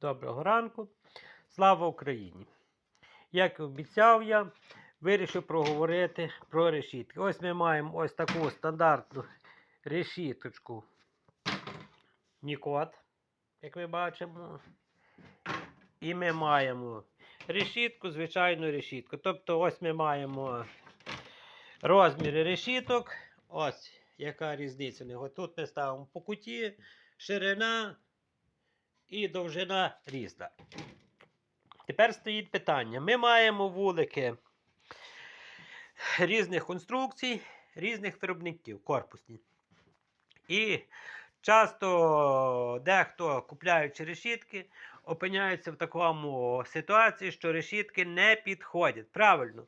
Доброго ранку. Слава Україні! Як і обіцяв я, вирішив проговорити про решітки. Ось ми маємо ось таку стандартну решіточку Нікот, як ви бачимо. І ми маємо решітку, звичайну решітку. Тобто, ось ми маємо розміри решіток. Ось яка різниця. Тут ми ставимо по куті, ширина і довжина різна. Тепер стоїть питання. Ми маємо вулики різних конструкцій, різних виробників, корпусні. І часто дехто, купляючи решітки, опиняється в такому ситуації, що решітки не підходять. Правильно.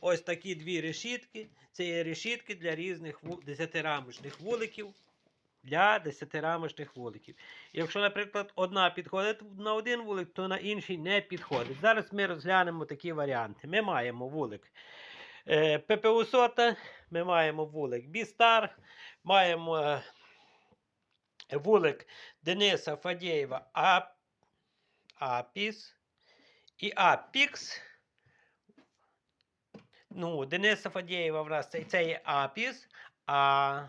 Ось такі дві решітки. Це є решітки для різних ву- десятирамочних вуликів. Для десятирамочних вуликів. Якщо, наприклад, одна підходить на один вулик, то на інший не підходить. Зараз ми розглянемо такі варіанти. Ми маємо вулик е, ППУ Сота, ми маємо вулик Бістар, маємо е, вулик Дениса Фадєєва Апіс і Апікс. Ну, Дениса Фадєєва в нас це, це є Апіс, а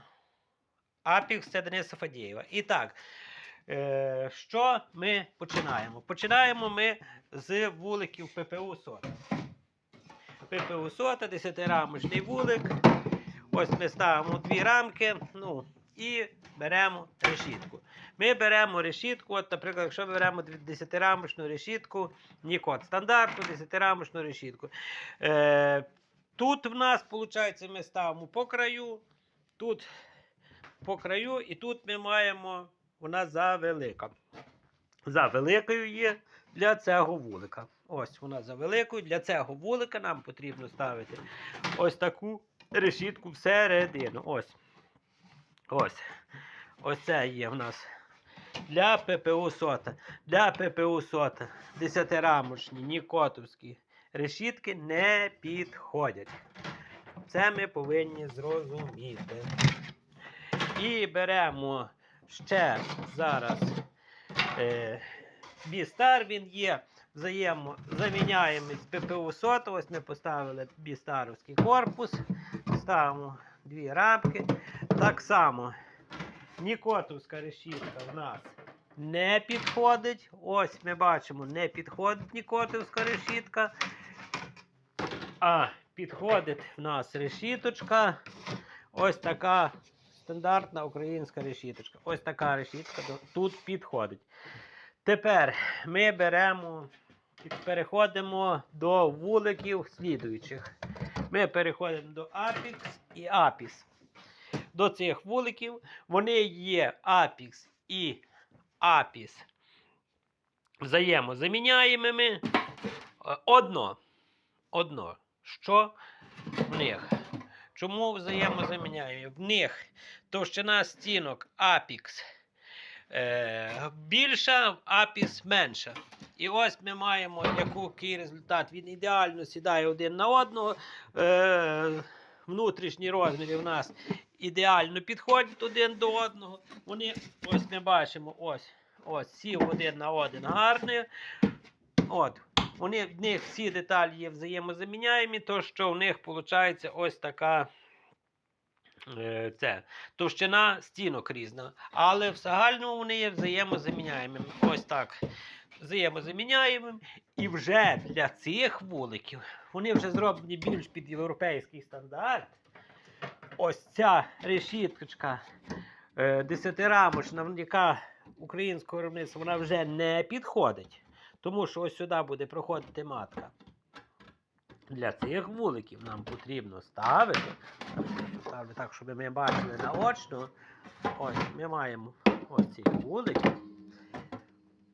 Апікс це Дениса Фадєєва. І так, е, що ми починаємо? Починаємо ми з вуликів ППУ Сота. ППУ Сота, 10-рамочний вулик. Ось ми ставимо дві рамки. Ну, і беремо решітку. Ми беремо решітку, от, наприклад, якщо ми беремо 10-рамочну решітку, Нікот, стандартну 10-рамочну решітку. Е, тут в нас, виходить, ми ставимо по краю, тут по краю, і тут ми маємо, вона завелика. За великою є для цього вулика. Ось вона за великою. Для цього вулика нам потрібно ставити ось таку решітку всередину. Ось. Ось. Ось це є в нас для ППУ сота. Для ППУ сота 10-рамочні нікотовські решітки не підходять. Це ми повинні зрозуміти. І беремо ще зараз е, Бістар, він є взаємозаміняємий з ППУ сота. Ось ми поставили бістаровський корпус. Ставимо дві рамки. Так само Нікотовська решітка в нас не підходить. Ось ми бачимо, не підходить Нікотовська решітка. А підходить в нас решіточка. Ось така стандартна українська решіточка. Ось така решітка тут підходить. Тепер ми беремо і переходимо до вуликів слідуючих. Ми переходимо до Апікс і Апіс. До цих вуликів вони є Апікс і Апіс взаємозаміняємими. Е, Одно. Одно. Що в них? Чому взаємозаміняємо? В них товщина стінок Апікс е, більша, в Апіс менша. І ось ми маємо який результат. Він ідеально сідає один на одного. Е, внутрішні розміри в нас ідеально підходять один до одного. Вони, ось ми бачимо, ось, ось сів один на один гарний. От. Вони, в них всі деталі є взаємозаміняємі, то що в них виходить ось така е, це, товщина стінок різна. Але в загальному вони є взаємозаміняємими. Ось так. Взаємозаміняємим. І вже для цих вуликів вони вже зроблені більш під європейський стандарт. Ось ця решіточка е, 10-рамочна, яка українського виробництва, вона вже не підходить. Тому що ось сюди буде проходити матка. Для цих вуликів нам потрібно ставити. Ставлю так, щоб ми бачили наочно. Ось ми маємо ось ці вулики.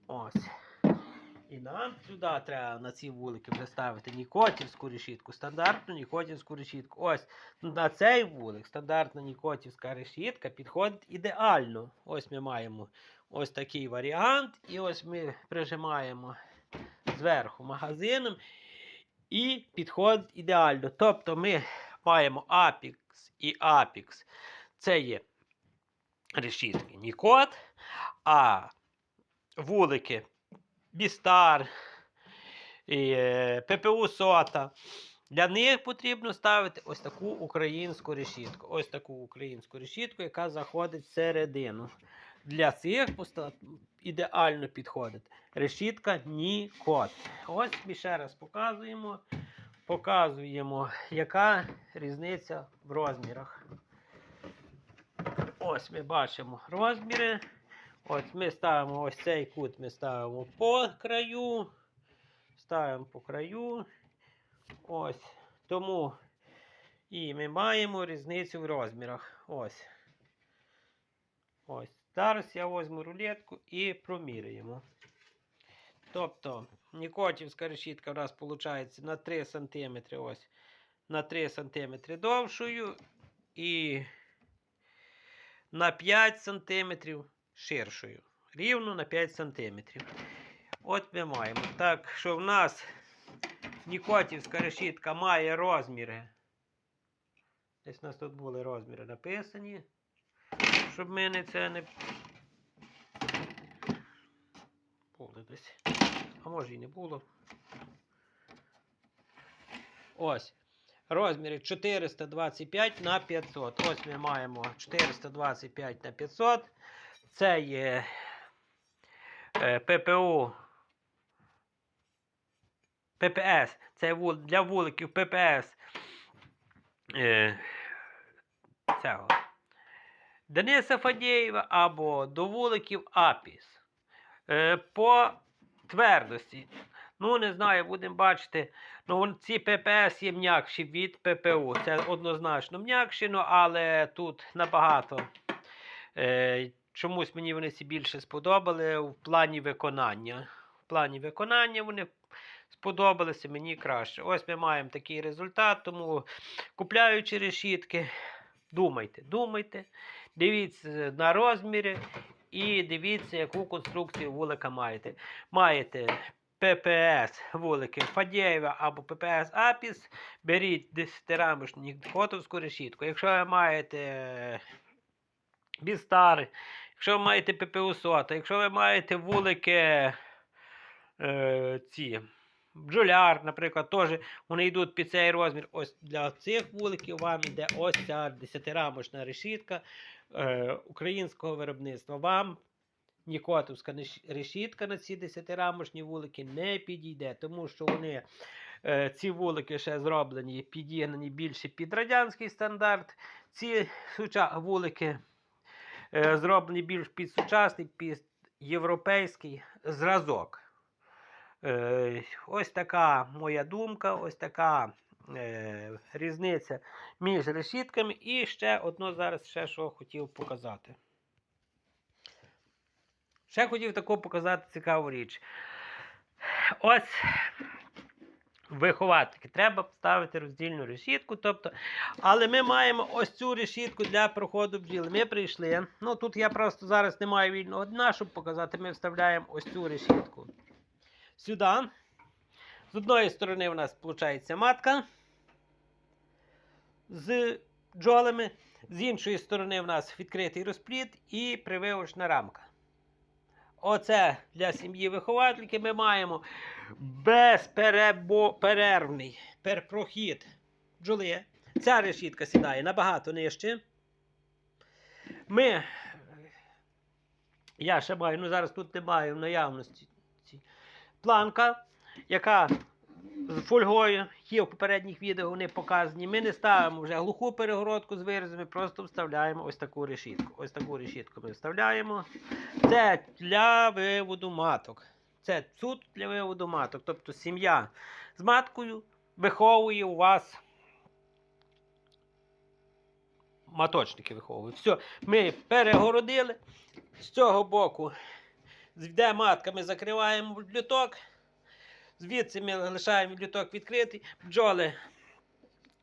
Ось. І нам сюди треба на ці вулики вже ставити нікотівську решітку, стандартну нікотівську решітку. Ось на цей вулик стандартна нікотівська решітка підходить ідеально. Ось ми маємо ось такий варіант. І ось ми прижимаємо зверху магазином. І підходить ідеально. Тобто ми маємо Apix і Apix. Це є решітки Нікот, а вулики Бістар, е, ППУ Сота. Для них потрібно ставити ось таку українську решітку. Ось таку українську решітку, яка заходить всередину. Для цих поста- ідеально підходить. Решітка Нікот. Ось ми ще раз показуємо. Показуємо, яка різниця в розмірах. Ось ми бачимо розміри. Ось ми ставимо ось цей кут, ми ставимо по краю. Ставимо по краю. Ось. Тому і ми маємо різницю в розмірах. Ось. Ось. Зараз я візьму рулетку і проміряємо. Тобто, Нікотівська решітка у нас виходить на 3 см. Ось. На 3 см довшою і на 5 см ширшою. Рівно на 5 см. От ми маємо. Так що в нас Нікотівська решітка має розміри. Десь у нас тут були розміри написані. Щоб ми не це не. Були десь. А може і не було. Ось. Розміри 425 на 500. Ось ми маємо 425 на 500. Це є е, ППУ. ППС. Це для вуликів ППС. Е, цього. Дениса Фадєєва або до вуликів Апіс. Е, по твердості. Ну, не знаю, будемо бачити. Ну, ці ППС є м'якші від ППУ. Це однозначно м'якші, але тут набагато. Е, чомусь мені вони ці більше сподобали в плані виконання. В плані виконання вони сподобалися мені краще. Ось ми маємо такий результат, тому купляючи решітки, думайте, думайте, дивіться на розміри і дивіться, яку конструкцію вулика маєте. Маєте ППС вулики Фадєєва або ППС Апіс, беріть 10-рамочну котовську решітку. Якщо ви маєте Бістар, якщо ви маєте ППУ Сота, якщо ви маєте вулики е, ці. Бджоляр, наприклад, теж вони йдуть під цей розмір. Ось для цих вуликів вам йде ось ця 10-рамочна решітка е, українського виробництва. Вам нікотовська решітка на ці 10-рамочні вулики не підійде, тому що вони, е, ці вулики ще зроблені, підігнані більше під радянський стандарт. Ці суча- вулики е, зроблені більш під сучасний, під європейський зразок. Е, ось така моя думка, ось така е, різниця між решітками. І ще одно зараз ще що хотів показати. Ще хотів таку показати цікаву річ. Ось виховательки. Треба ставити роздільну решітку. Тобто, але ми маємо ось цю решітку для проходу бджіл. Ми прийшли. Ну тут я просто зараз не маю вільного дна, щоб показати. Ми вставляємо ось цю решітку сюди. З одної сторони у нас виходить матка з бджолами, з іншої сторони у нас відкритий розплід і прививочна рамка. Оце для сім'ї виховательки ми маємо безперервний перпрохід бджоли. Ця решітка сідає набагато нижче. Ми, я ще маю, ну зараз тут немає в наявності планка, яка з фольгою є в попередніх відео, вони показані. Ми не ставимо вже глуху перегородку з виразами, просто вставляємо ось таку решітку. Ось таку решітку ми вставляємо. Це для виводу маток. Це тут для виводу маток. Тобто сім'я з маткою виховує у вас. Маточники виховують. Все, ми перегородили. З цього боку, де матка, ми закриваємо люток. Звідси ми лишаємо люток відкритий. Бджоли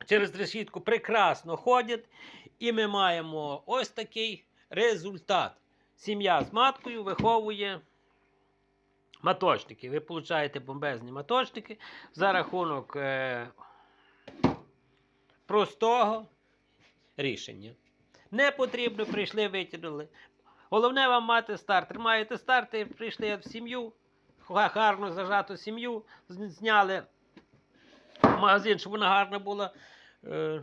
через решітку прекрасно ходять. І ми маємо ось такий результат. Сім'я з маткою виховує маточники. Ви получаєте бомбезні маточники за рахунок е, простого рішення. Не потрібно, прийшли, витягнули. Головне вам мати стартер. Маєте стартер, прийшли в сім'ю, га- гарно зажату сім'ю, зняли магазин, щоб вона гарно була е,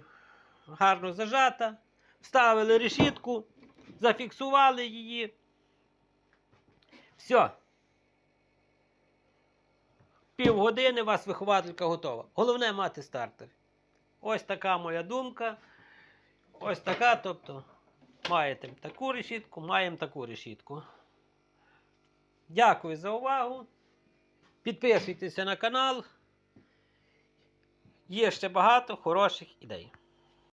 гарно зажата. Вставили решітку, зафіксували її. Все. Півгодини у вас вихователька готова. Головне мати стартер. Ось така моя думка. Ось така, тобто, маєте таку решітку, маємо таку решітку. Дякую за увагу. Підписуйтеся на канал. Є ще багато хороших ідей.